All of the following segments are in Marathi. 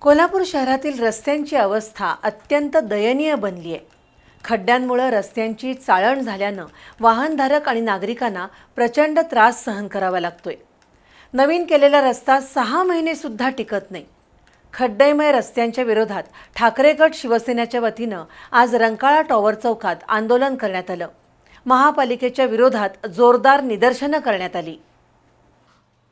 कोल्हापूर शहरातील रस्त्यांची अवस्था अत्यंत दयनीय बनली आहे. खड्ड्यांमुळं रस्त्यांची चाळण झाल्यानं वाहनधारक आणि नागरिकांना प्रचंड त्रास सहन करावा लागतोय. नवीन केलेला रस्ता सहा महिनेसुद्धा टिकत नाही. खड्डेमय रस्त्यांच्या विरोधात ठाकरे गट शिवसेनेच्या वतीनं आज रंकाळा टॉवर चौकात आंदोलन करण्यात आलं. महापालिकेच्या विरोधात जोरदार निदर्शनं करण्यात आली.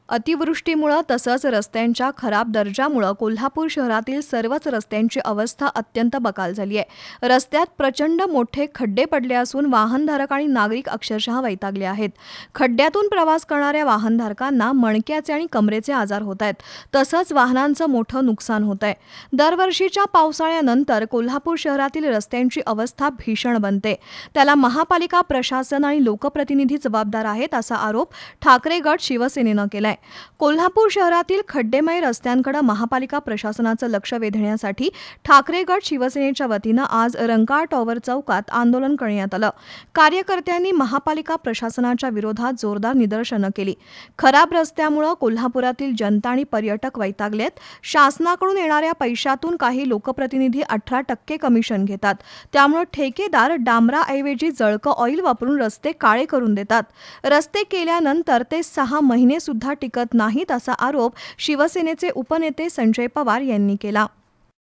अतिवृष्टीमुळं तसंच रस्त्यांच्या खराब दर्जामुळं कोल्हापूर शहरातील सर्वच रस्त्यांची अवस्था अत्यंत बकाल झाली आहे. रस्त्यात प्रचंड मोठे खड्डे पडले असून वाहनधारक आणि नागरिक अक्षरशः वैतागले आहेत. खड्ड्यातून प्रवास करणाऱ्या वाहनधारकांना मणक्याचे आणि कमरेचे आजार होत आहेत. तसंच वाहनांचं मोठं नुकसान होत आहे. दरवर्षीच्या पावसाळ्यानंतर कोल्हापूर शहरातील रस्त्यांची अवस्था भीषण बनते. त्याला महापालिका प्रशासन आणि लोकप्रतिनिधी जबाबदार आहेत असा आरोप ठाकरे गट शिवसेनेनं केलाय. कोल्हापूर शहरातील खड्डेमय रस्त्यांकडे महापालिका प्रशासनाचं लक्ष वेधण्यासाठी ठाकरे गट शिवसेनेच्या वतीनं आज रंकाळ टॉवर चौकात आंदोलन करण्यात आलं. कार्यकर्त्यांनी महापालिका प्रशासनाच्या विरोधात जोरदार निदर्शनं केली. खराब रस्त्यामुळं कोल्हापुरातील जनता आणि पर्यटक वैतागलेत. शासनाकडून येणाऱ्या पैशातून काही लोकप्रतिनिधी अठरा टक्के कमिशन घेतात. त्यामुळे ठेकेदार डांबराऐवजी जळकं ऑइल वापरून रस्ते काळे करून देतात. रस्ते केल्यानंतर ते सहा महिने सुद्धा टिकत नाहीत असा आरोप शिवसेनेचे उपनेते संजय पवार यांनी केला.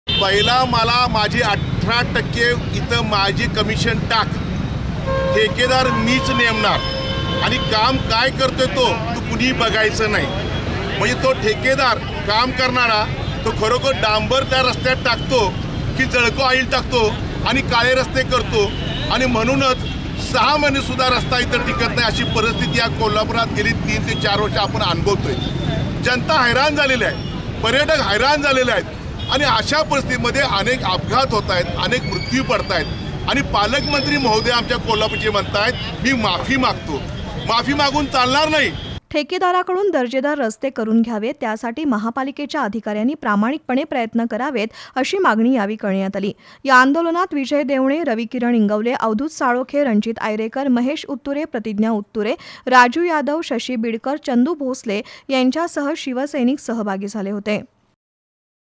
पहिला मला माझी अठरा टक्के इथं माझी कमिशन टाक. ठेकेदार मीच नेमणार. आणि काम काय करतोय तो तू कुणी बघायचं नाही. म्हणजे तो ठेकेदार काम करणारा तो खरोखर डांबर त्या रस्त्यात टाकतो की जळको ऑइल टाकतो आणि काळे रस्ते करतो. आणि म्हणूनच सहा महिने सुद्धा रस्ता इथं टिकत नाही अशी परिस्थिती या कोल्हापुरात गेली. तीन ते चार वर्ष आपण अनुभवतोय. जनता हैराण झालेली आहे. पर्यटक हैराण झालेले आहेत. आणि अशा परिस्थितीमध्ये अनेक अपघात होत आहेत अनेक मृत्यू पडत आहेत. आणि पालकमंत्री महोदय आमच्या कोल्हापूरचे म्हणत आहेत मी माफी मागतो. माफी मागून चालणार नाही. ठेकेदाराकडून दर्जेदार रस्ते करून घ्यावेत त्यासाठी महापालिकेच्या अधिकाऱ्यांनी प्रामाणिकपणे प्रयत्न करावेत अशी मागणी यावेळी करण्यात आली. या आंदोलनात विजय देवणे रवी किरण इंगवले अवधूत साळोखे रणजित आयरेकर महेश उत्तुरे प्रतिज्ञा उत्तुरे राजू यादव शशी बिडकर चंदू भोसले यांच्यासह शिवसैनिक सहभागी झाले होते.